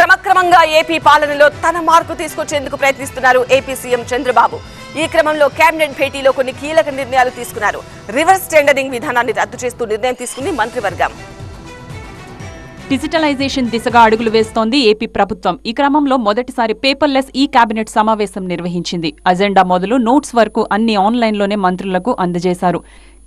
క్రమక్రమంగా ఏపీ పాలనలో తన మార్పు తీసుకొచ్చేందుకు ప్రయత్నిస్తున్నారు ఏపీ సీఎం చంద్రబాబు. ఈ క్రమంలో కేబినెట్ భేటీలో కొన్ని కీలక నిర్ణయాలు తీసుకున్నారు. రివర్స్ టెండరింగ్ విధానాన్ని రద్దు చేస్తూ నిర్ణయం తీసుకుంది మంత్రివర్గం. డిజిటలైజేషన్ దిశగా అడుగులు వేస్తోంది ఏపీ ప్రభుత్వం. ఈ క్రమంలో మొదటిసారి పేపర్లెస్ ఈ కేబినెట్ సమావేశం నిర్వహించింది. అజెండా మొదలు నోట్స్ వరకు అన్ని ఆన్లైన్లోనే మంత్రులకు అందజేశారు.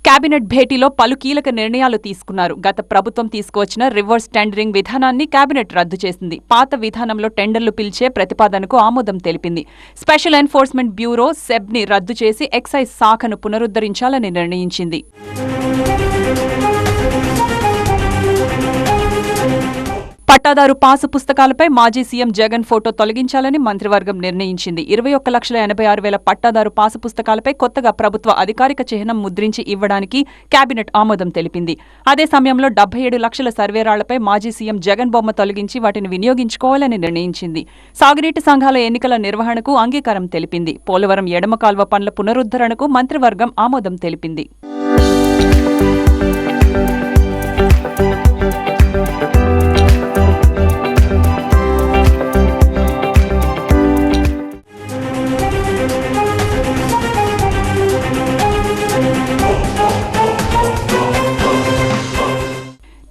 కేబినెట్ భేటీలో పలు కీలక నిర్ణయాలు తీసుకున్నారు. గత ప్రభుత్వం తీసుకువచ్చిన రివర్స్ టెండరింగ్ విధానాన్ని కేబినెట్ రద్దు చేసింది. పాత విధానంలో టెండర్లు పిలిచే ప్రతిపాదనకు ఆమోదం తెలిపింది. స్పెషల్ ఎన్ఫోర్స్మెంట్ బ్యూరో సెబ్ని రద్దు చేసి ఎక్సైజ్ శాఖను పునరుద్ధరించాలని నిర్ణయించింది. పట్టాదారు పాసు పుస్తకాలపై మాజీ సీఎం జగన్ ఫోటో తొలగించాలని మంత్రివర్గం నిర్ణయించింది. ఇరవై ఒక్క లక్షల ఎనభై ఆరు వేల పట్టాదారు పాసు పుస్తకాలపై కొత్తగా ప్రభుత్వ అధికారిక చిహ్నం ముద్రించి ఇవ్వడానికి కేబినెట్ ఆమోదం తెలిపింది. అదే సమయంలో డెబ్బై ఏడు లక్షల సర్వేరాళ్ళపై మాజీ సీఎం జగన్ బొమ్మ తొలగించి వాటిని వినియోగించుకోవాలని నిర్ణయించింది. సాగునీటి సంఘాల ఎన్నికల నిర్వహణకు అంగీకారం తెలిపింది. పోలవరం ఎడమ కాల్వ పనుల పునరుద్ధరణకు మంత్రివర్గం ఆమోదం తెలిపింది.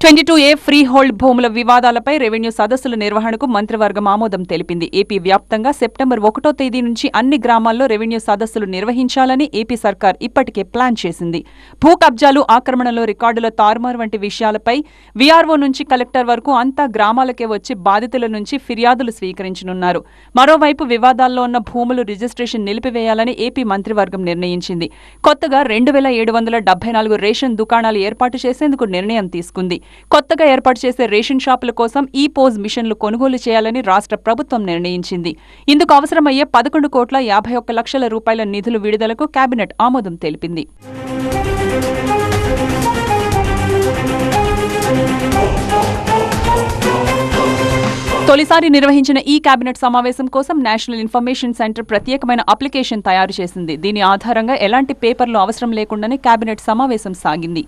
Twenty two A freehold భూముల వివాదాలపై రెవెన్యూ సదస్సుల నిర్వహణకు మంత్రివర్గం ఆమోదం తెలిపింది. ఏపీ వ్యాప్తంగా సెప్టెంబర్ ఒకటో తేదీ నుంచి అన్ని గ్రామాల్లో రెవెన్యూ సదస్సులు నిర్వహించాలని ఏపీ సర్కార్ ఇప్పటికే ప్లాన్ చేసింది. భూ కబ్జాలు ఆక్రమణలో రికార్డుల తారుమారు వంటి విషయాలపై వీఆర్ఓ నుంచి కలెక్టర్ వరకు అంతా గ్రామాలకే వచ్చి బాధితుల నుంచి ఫిర్యాదులు స్వీకరించనున్నారు. మరోవైపు వివాదాల్లో ఉన్న భూములు రిజిస్ట్రేషన్ నిలిపివేయాలని ఏపీ మంత్రివర్గం నిర్ణయించింది. కొత్తగా రెండు వేల ఏడు వందల డెబ్బై నాలుగు రేషన్ దుకాణాలు ఏర్పాటు చేసేందుకు నిర్ణయం తీసుకుంది. కొత్తగా ఏర్పాటు చేసే రేషన్ షాపుల కోసం ఈ పోజ్ మిషన్లు కొనుగోలు చేయాలని రాష్ట్ర ప్రభుత్వం నిర్ణయించింది. ఇందుకు అవసరమయ్యే పదకొండు కోట్ల యాభై ఒక్క లక్షల రూపాయల నిధులు విడుదలకు కేబినెట్ ఆమోదం తెలిపింది. తొలిసారి నిర్వహించిన ఈ కేబినెట్ సమావేశం కోసం నేషనల్ ఇన్ఫర్మేషన్ సెంటర్ ప్రత్యేకమైన అప్లికేషన్ తయారు చేసింది. దీని ఆధారంగా ఎలాంటి పేపర్లు అవసరం లేకుండానే కేబినెట్ సమావేశం సాగింది.